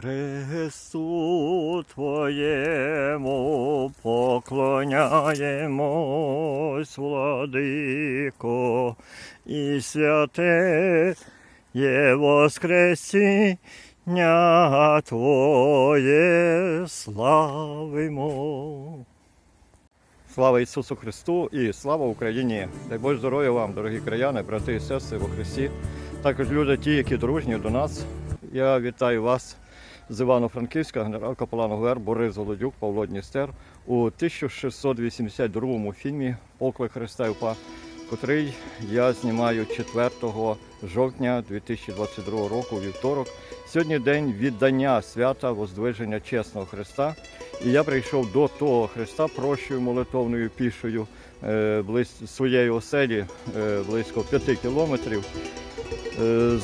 Христу Твоєму поклоняємось, владико, і святе є Воскресіння Твоє славимо. Слава Ісусу Христу і слава Україні! Дай Боже здоров'я вам, дорогі краяни, брати і сестри во Христі. Також люди, ті, які дружні до нас. Я вітаю вас з Івано-Франківська, генерал капелан ГУР Борис Голодюк, Павло Дністер у 1682 фільмі Оклик Христа і УПА, котрий я знімаю 4 жовтня 2022 року, вівторок. Сьогодні день віддання свята Воздвиження чесного Христа. І я прийшов до того Христа прощою молитовною пішою е, близь своєї оселі е, близько 5 кілометрів. Е,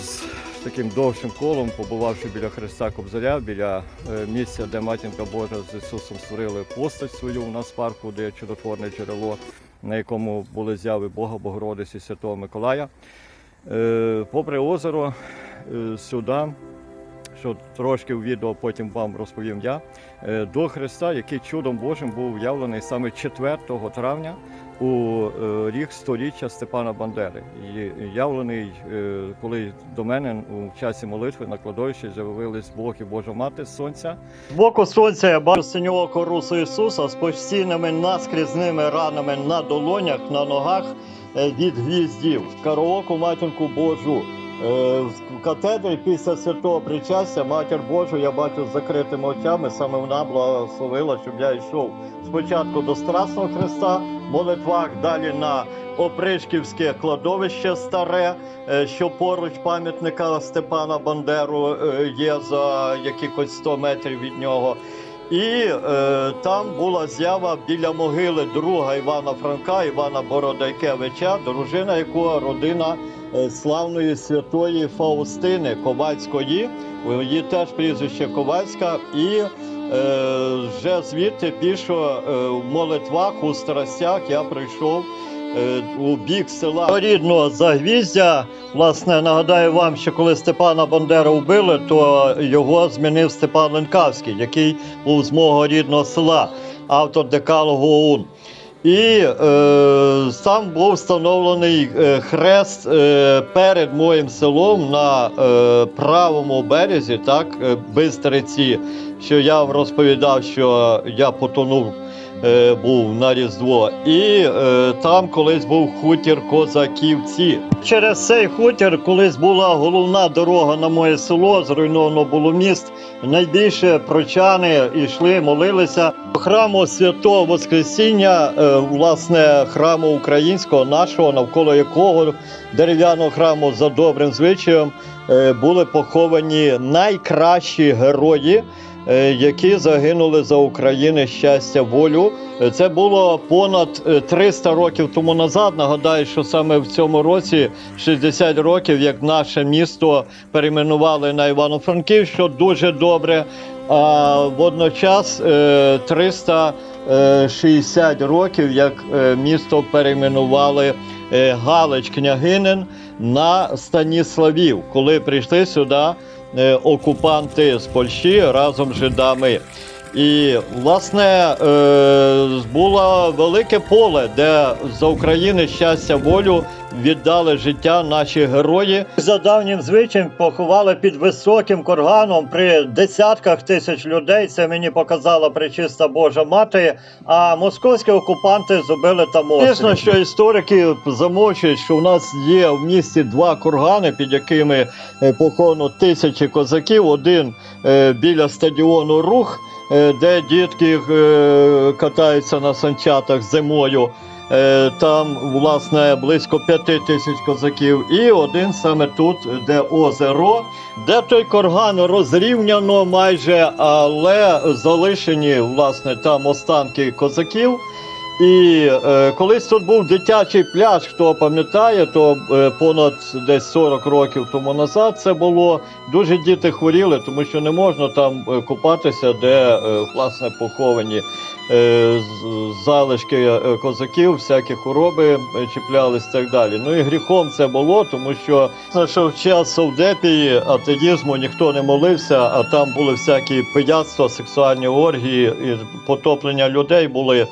таким довшим колом, побувавши біля Христа Кобзаря, біля е, місця, де матінка Божа з Ісусом створили постать свою у нас в парку, де є чудотворне джерело, на якому були зяви Бога Богородиці Святого Миколая. Е, Попри озеро е, сюди, що трошки в відео потім вам розповім я, до Христа, який чудом Божим був явлений саме 4 травня у е, рік сторіччя Степана Бандери. І явлений, е, коли до мене у часі молитви на кладовищі з'явились Бог і Божа Мати сонця. Боку сонця я бачу синього русу Ісуса з постійними наскрізними ранами на долонях, на ногах е, від гвіздів. Караоку матінку Божу. В катедрі після святого причастя матір Божу я бачу з закритими очами. Саме вона благословила, щоб я йшов спочатку до Страсного Христа, молитвах далі на Опришківське кладовище старе, е, що поруч пам'ятника Степана Бандеру е, є за якихось 100 метрів від нього. І е, там була з'ява біля могили друга Івана Франка, Івана Бородайкевича, дружина якого родина е, славної святої Фаустини Ковальської. Її теж прізвище Ковальська. І вже звідти пішо е, в молитвах у страстях я прийшов е, у бік села рідного Загвіздя. Власне, нагадаю вам, що коли Степана Бандеру вбили, то його змінив Степан Ленкавський, який був з мого рідного села, автор декалогу ОУН. І е, там був встановлений е, хрест е, перед моїм селом на е, правому березі, так, е, Бистриці, що я розповідав, що я потонув е, був на Різдво. І е, там колись був хутір Козаківці. Через цей хутір колись була головна дорога на моє село, зруйновано було міст. Найбільше прочани йшли, молилися храму святого Воскресіння, е, власне, храму українського, нашого, навколо якого дерев'яного храму за добрим звичаєм е, були поховані найкращі герої які загинули за України щастя, волю. Е, Це було понад е, 300 років тому назад. Нагадаю, що саме в цьому році 60 років, як наше місто перейменували на Івано-Франків, що дуже добре. А водночас е, 360 років, як е, місто перейменували е, Галич Княгинин на Станіславів, коли прийшли сюди е, окупанти з Польщі разом з жидами. І власне е, було велике поле, де за України щастя волю віддали життя наші герої. За давнім звичаєм поховали під високим курганом при десятках тисяч людей. Це мені показала пречиста Божа мати. А московські окупанти зробили там острів. Звісно, що історики замовчують, що в нас є в місті два кургани, під якими е, поховано тисячі козаків. Один е, біля стадіону рух, е, де дітки катаються на санчатах зимою. Е, Там, власне, близько п'яти тисяч козаків, і один саме тут, де озеро, де той корган розрівняно майже, але залишені власне там останки козаків. І е, колись тут був дитячий пляж, хто пам'ятає, то е, понад десь 40 років тому назад це було. Дуже діти хворіли, тому що не можна там е, купатися, де е, власне поховані е, залишки е, козаків, всякі хвороби е, чіплялись і так далі. Ну і гріхом це було, тому що, що в час совдепії атеїзму ніхто не молився, а там були всякі пияцтва, сексуальні оргії, і потоплення людей були.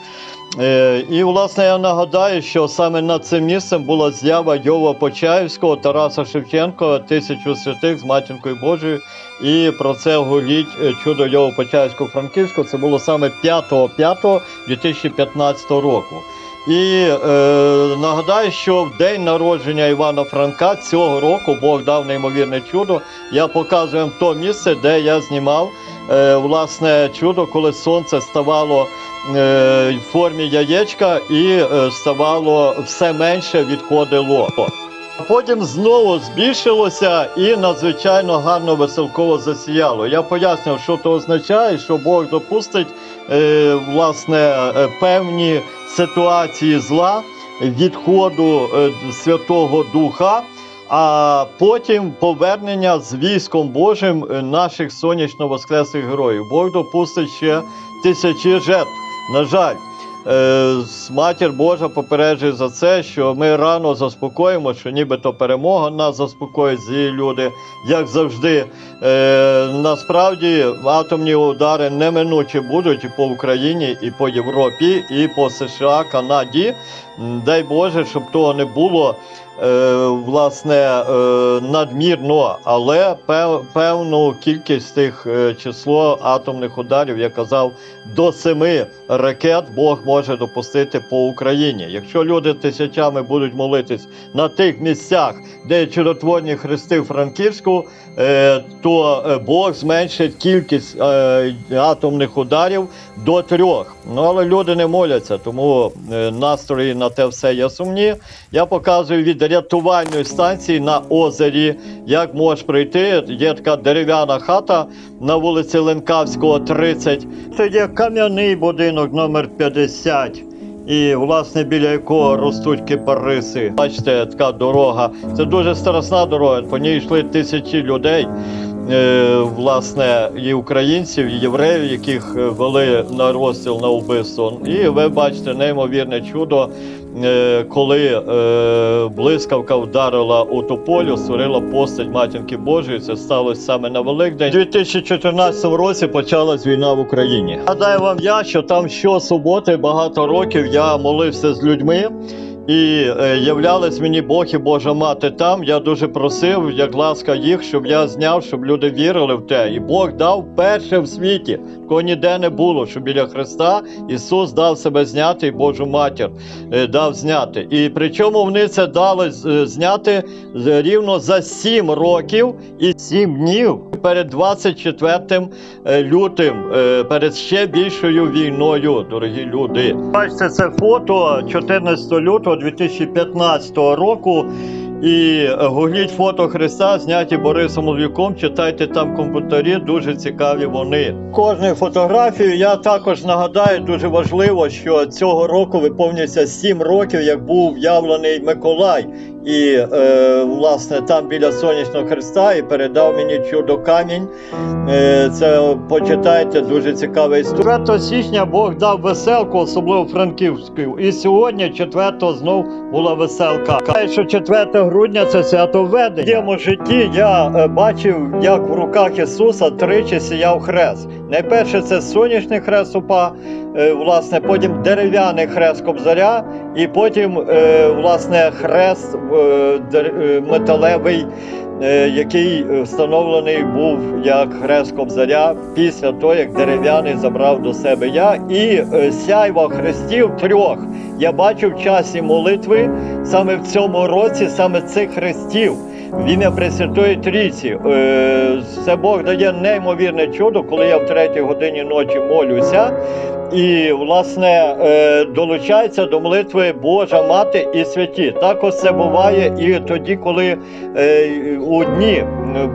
Е, І, власне, я нагадаю, що саме над цим місцем була з'ява Йова Почаївського, Тараса Шевченка, тисячу святих з матінкою Божою. І про це говорить е, чудо Йова Почаївського Франківського. Це було саме 5.5.2015 року. І е, нагадаю, що в день народження Івана Франка цього року Бог дав неймовірне чудо. Я показую вам то місце, де я знімав власне чудо, коли сонце ставало е, в формі яєчка і е, ставало все менше відходило. Потім знову збільшилося і надзвичайно гарно веселково засіяло. Я пояснив, що це означає, що Бог допустить е, власне е, певні ситуації зла, відходу е, Святого Духа. А потім повернення з військом Божим е, наших сонячно воскреслих героїв. Бог допустить ще тисячі жертв. На жаль, е, матір Божа попереджує за це, що ми рано заспокоїмо, що нібито перемога нас заспокоїть злі люди, як завжди. Е, насправді атомні удари неминуче будуть і по Україні, і по Європі, і по США, Канаді. Дай Боже, щоб того не було. Е, власне, е, надмірно, але певну кількість тих е, число атомних ударів, я казав, до семи ракет Бог може допустити по Україні. Якщо люди тисячами будуть молитись на тих місцях, де чудотворні хрести Франківську, то Бог зменшить кількість атомних ударів до трьох. Ну але люди не моляться, тому настрої на те все є сумні. Я показую від рятувальної станції на озері, як можеш прийти. Є така дерев'яна хата на вулиці Ленкавського, 30. Це є кам'яний будинок номер 50. І, власне, біля якого ростуть кипариси. Бачите, така дорога. Це дуже страшна дорога. По ній йшли тисячі людей. Е, власне, і українців, і євреїв, яких е, вели на розстріл на вбивство. І ви бачите неймовірне чудо, коли е, блискавка вдарила у тополю, створила постать матінки Божої. Це сталося саме на Великдень. У 2014 році почалась війна в Україні. Гадаю вам я, що там щосуботи багато років я молився з людьми. І е, являлись мені Бог і Божа мати там. Я дуже просив, як ласка їх, щоб я зняв, щоб люди вірили в те. І Бог дав перше в світі, кого ніде не було, що біля Христа Ісус дав себе зняти, і Божу матір е, дав зняти. І причому вони це дали е, зняти рівно за сім років і сім днів перед 24 е, лютим, е, перед ще більшою війною, дорогі люди. Бачите, це фото 14 лютого 2015 року. І гугліть фото Христа, зняті Борисом Лвіком, читайте там коментарі, дуже цікаві вони. Кожною фотографією я також нагадаю, дуже важливо, що цього року виповнюється 7 років, як був явлений Миколай. І е, власне там біля сонячного Христа і передав мені чудо камінь. Е, це почитайте, дуже цікава історія. 4 січня Бог дав веселку, особливо Франківську. І сьогодні, 4 знов була веселка. Що 4 грудня це свято введення. В моєму житті я е, бачив, як в руках Ісуса тричі сіяв хрест. Найперше це сонячний хрест упа, власне, потім дерев'яний хрест кобзаря, і потім е, власне хрест е, е, металевий е, який е, встановлений був як хрест Кобзаря після того, як дерев'яний забрав до себе я, і е, сяйва хрестів трьох я бачив в часі молитви саме в цьому році, саме цих хрестів. В ім'я Пресвятої Трійці. Е, Це Бог дає неймовірне чудо, коли я в третій годині ночі молюся. і, власне, е, долучається до молитви Божа Мати і святі. Також це буває і тоді, коли е, у дні,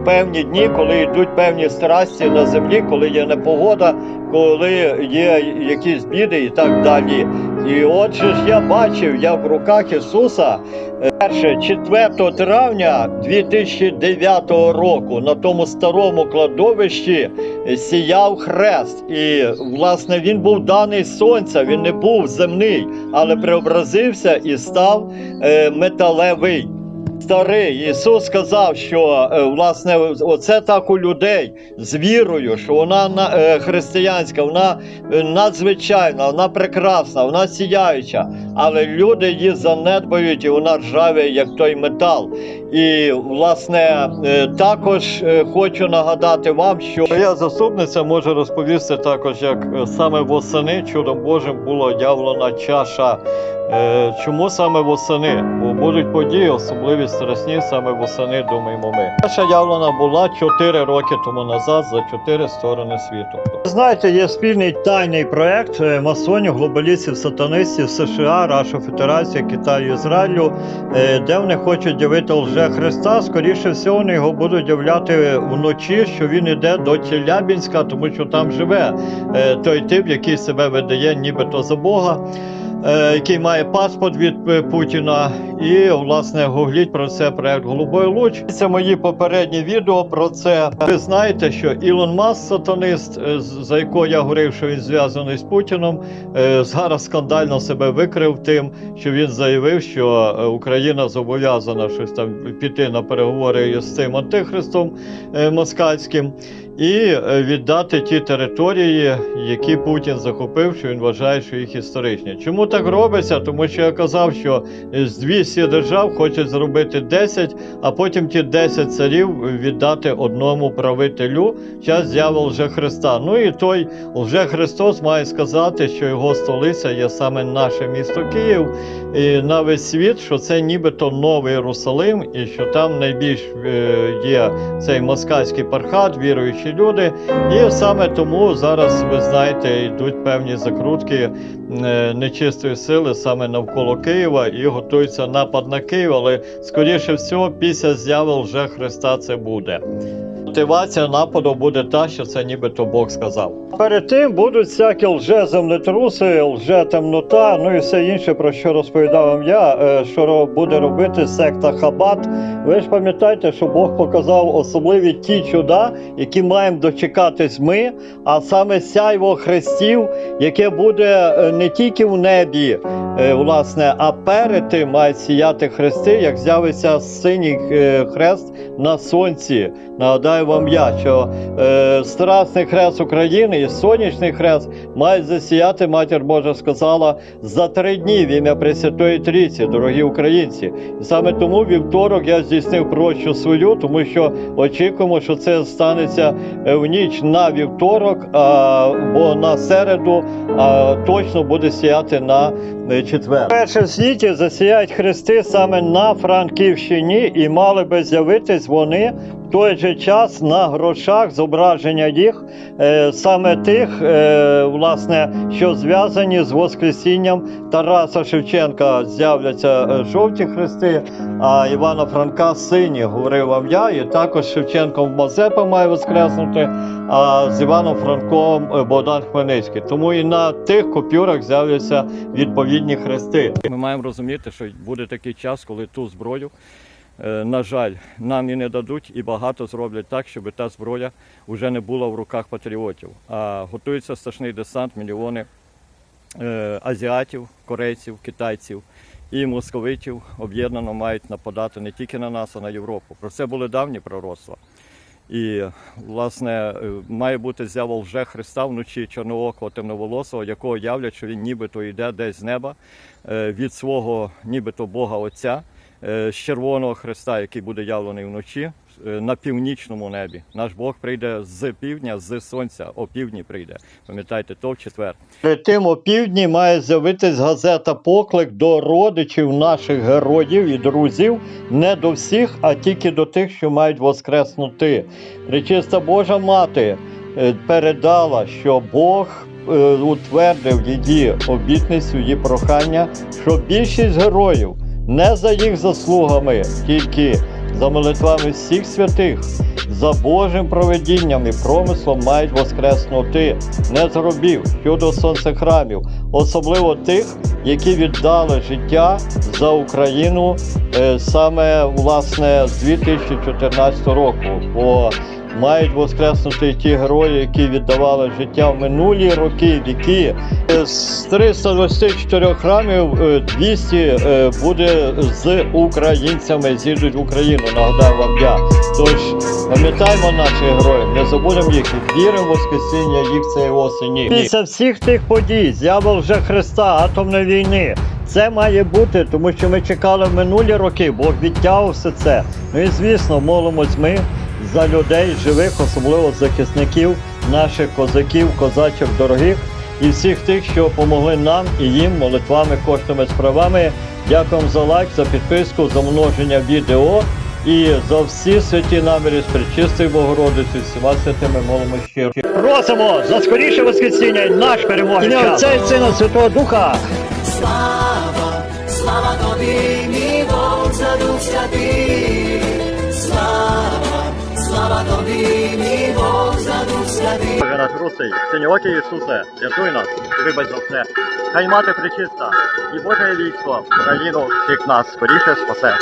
певні дні, коли йдуть певні страсті на землі, коли є непогода, коли є якісь біди і так далі. І отже ж я бачив, я в руках Ісуса е, перше 4 травня 2009 року на тому старому кладовищі сіяв хрест. І, власне, він був даний сонця, він не був земний, але преобразився і став е, металевий. Старий Ісус сказав, що е, власне оце так у людей з вірою, що вона е, християнська, вона е, надзвичайна, вона прекрасна, вона сіяюча, але люди її занедбають і вона ржаве, як той метал. І власне також хочу нагадати вам, що моя заступниця може розповісти також, як саме восени чудом Божим була явлена чаша. Чому саме восени? Бо будуть події, особливі страсні саме восени, думаємо ми. Перша явлена була 4 роки тому назад за 4 сторони світу. Знаєте, є спільний тайний проект е, масонів, глобалістів, сатанистів США, Раша Федерація, Китаю, Ізраїлю, е, де вони хочуть явити лже Христа. Скоріше всього, вони його будуть являти вночі, що він іде до Челябінська, тому що там живе е, той тип, який себе видає, нібито за Бога який має паспорт від е, Путіна. І, власне, гугліть про це проект Голубой Луч. Це мої попередні відео про це. Ви знаєте, що Ілон Маск, сатанист, е, за якого я говорив, що він зв'язаний з Путіном, е, зараз скандально себе викрив тим, що він заявив, що е, Україна зобов'язана щось там піти на переговори з цим антихристом е, москальським. І е, віддати ті території, які Путін захопив, що він вважає, що їх історичні. Чому так робиться? Тому що я казав, що з 200 держав хочуть зробити 10, а потім ті 10 царів віддати одному правителю час з'яви лже Христа. Ну і той лже Христос має сказати, що його столиця є саме наше місто Київ і на весь світ, що це нібито новий Єрусалим, і що там найбільш е, є цей москальський пархат, люди. І саме тому зараз ви знаєте, йдуть певні закрутки е, нечистої сили саме навколо Києва і готується напад на Київ, але скоріше всього, після з'яви вже Христа це буде. Мотивація нападу буде та, що це нібито Бог сказав. Перед тим будуть всякі лже-землетруси, лже-темнота, ну і все інше, про що розповідав вам я, е, що буде робити секта Хабат. Ви ж пам'ятаєте, що Бог показав особливі ті чуда, які маємо дочекатись ми, а саме сяйво хрестів, яке буде е, не тільки в небі, е, власне, а перед тим мають сіяти хрести, як з'явиться синій хрест на сонці. Нагадаю вам я, що е, Страсний хрест України і сонячний хрест мають засіяти, матір Божа сказала, за три дні в ім'я Пресвятої Трійці, дорогі українці. І саме тому вівторок я здійснив прощу свою, тому що очікуємо, що це станеться е, в ніч на вівторок, а, бо на середу а, точно буде сіяти на е, четвер. Перше в світі засіяють хрести саме на Франківщині, і мали би з'явитись вони той же час на грошах зображення їх, е, саме тих, е, власне, що зв'язані з Воскресінням Тараса Шевченка. З'являться е, жовті хрести, а Івана Франка сині, говорив вам я. І також Шевченком Мазепа має воскреснути, а з Іваном Франком Богдан Хмельницький. Тому і на тих купюрах з'являться відповідні хрести. Ми маємо розуміти, що буде такий час, коли ту зброю. Е, На жаль, нам і не дадуть, і багато зроблять так, щоб та зброя вже не була в руках патріотів. А готується страшний десант, мільйони е, азіатів, корейців, китайців і московитів об'єднано мають нападати не тільки на нас, а на Європу. Про це були давні пророцтва. І, власне, е, має бути з'ява вже Христа вночі чорноокого темноволосого, якого являть, що він нібито йде десь з неба від свого нібито Бога Отця, з червоного Христа, який буде явлений вночі е, на північному небі. Наш Бог прийде з півдня, з сонця, о півдні прийде. Пам'ятайте, то в четвер. Перед тим о півдні має з'явитись газета Поклик до родичів наших героїв і друзів, не до всіх, а тільки до тих, що мають воскреснути. Пречиста Божа Мати е, передала, що Бог е, утвердив її обітницю, її прохання, що більшість героїв не за їх заслугами, тільки за молитвами всіх святих, за Божим проведінням і промислом мають воскреснути не з гробів щодо сонцехрамів, особливо тих, які віддали життя за Україну е, саме власне з 2014 року. Мають воскреснути ті герої, які віддавали життя в минулі роки, віки. Е, З 324 храмів е, 200 е, буде з українцями, з'їдуть в Україну. Нагадаю вам я. Тож пам'ятаємо наших героїв, не забудемо їх і віримо в Воскресіння їх цієї осені. Після всіх тих подій, з'ява вже Христа, атомної війни. Це має бути, тому що ми чекали минулі роки, Бог відтягав все це. Ну і звісно, молимось ми за людей живих, особливо захисників, наших козаків, козачок дорогих і всіх тих, що допомогли нам і їм молитвами, коштами, справами. Дякуємо за лайк, за підписку, за множення відео і за всі святі наміри з причистої Богородиці, всіма святими молимо щиро. Просимо за скоріше воскресіння і наш переможний час. Отця і Сина Святого Духа. Слава, слава тобі, мій Бог, за дух святий. Слава. Боже наш русий, синьоокі Ісусе, рятуй нас, вибач за все. Хай мати причиста, і Боже військо, Україну всіх нас скоріше спасе.